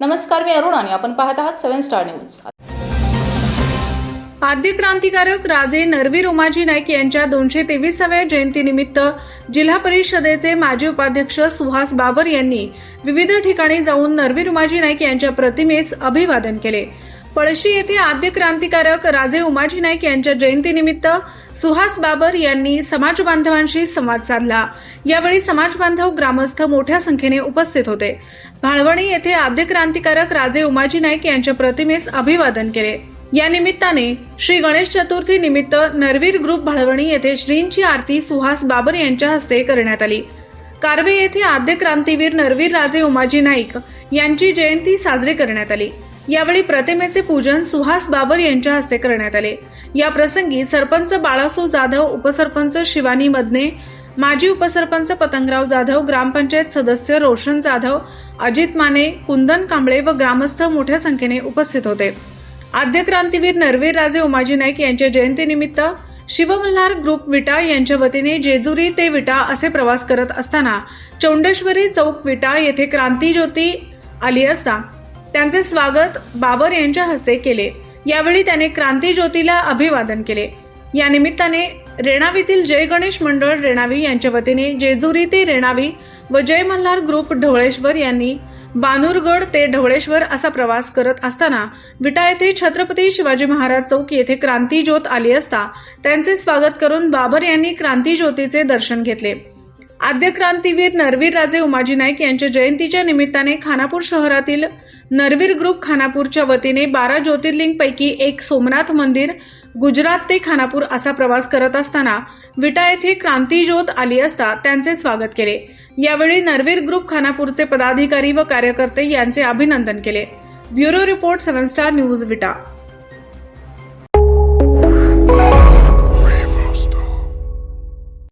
नमस्कार मी अरुण आणि आपण पाहत आहात सेव्हन स्टार न्यूज. आद्य क्रांतिकारक राजे नरवीर उमाजी नाईक यांच्या दोनशे तेवीसाव्या जयंतीनिमित्त जिल्हा परिषदेचे माजी उपाध्यक्ष सुहास बाबर यांनी विविध ठिकाणी जाऊन नरवी रोमाजी नाईक यांच्या प्रतिमेस अभिवादन केले. पळशी येथे आद्य क्रांतिकारक राजे उमाजी नाईक यांच्या जयंतीनिमित्त सुहास बाबर यांनी समाज बांधवांशी संवाद साधला. यावेळी समाज बांधव ग्रामस्थ मोठ्या संख्येने उपस्थित होते. भाळवणी येथे आद्य क्रांतिकारक राजे उमाजी नाईक यांच्या प्रतिमेस अभिवादन केले. या निमित्ताने श्री गणेश चतुर्थी निमित्त नरवीर ग्रुप भाळवणी येथे श्रींची आरती सुहास बाबर यांच्या हस्ते करण्यात आली. कार्वे येथे आद्य क्रांतीवीर नरवीर राजे उमाजी नाईक यांची जयंती साजरी करण्यात आली. यावेळी प्रतिमेचे पूजन सुहास बाबर यांच्या हस्ते करण्यात आले. या प्रसंगी सरपंच बाळासो जाधव उपसरपंच शिवानी मदने माजी उपसरपंच पतंगराव जाधव ग्रामपंचायत सदस्य रोशन जाधव अजित माने कुंदन कांबळे व ग्रामस्थ मोठ्या संख्येने उपस्थित होते. आद्य क्रांतीवीर नरवीर राजे उमाजी नाईक यांच्या जयंतीनिमित्त शिवमल्हार ग्रुप विटा यांच्या वतीने जेजुरी ते विटा असे प्रवास करत असताना चौंडेश्वरी चौक विटा येथे क्रांती ज्योती आली असता त्यांचे स्वागत बाबर यांच्या हस्ते केले. यावेळी त्याने क्रांती ज्योतीला अभिवादन केले. या निमित्ताने रेणावीतील जय गणेश मंडळ रेणावी यांच्या वतीने जेजुरी ते रेणावी व जय मल्हार ग्रुप ढवळेश्वर यांनी बानूरगड ते ढवळेश्वर असा प्रवास करत असताना विटा येथे छत्रपती शिवाजी महाराज चौक येथे क्रांती ज्योत आली असता त्यांचे स्वागत करून बाबर यांनी क्रांती ज्योतीचे दर्शन घेतले. आद्य क्रांतीवीर नरवीर राजे उमाजी नाईक यांच्या जयंतीच्या निमित्ताने खानापूर शहरातील नरवीर ग्रुप खानापूरच्या वतीने बारा ज्योतिर्लिंगपैकी एक सोमनाथ मंदिर गुजरात ते खानापूर असा प्रवास करत असताना विटा येथे क्रांती ज्योत आली असता त्यांचे स्वागत केले. यावेळी नरवीर ग्रुप खानापूरचे पदाधिकारी व कार्यकर्ते यांचे अभिनंदन केले. Bureau report seven star news Vita.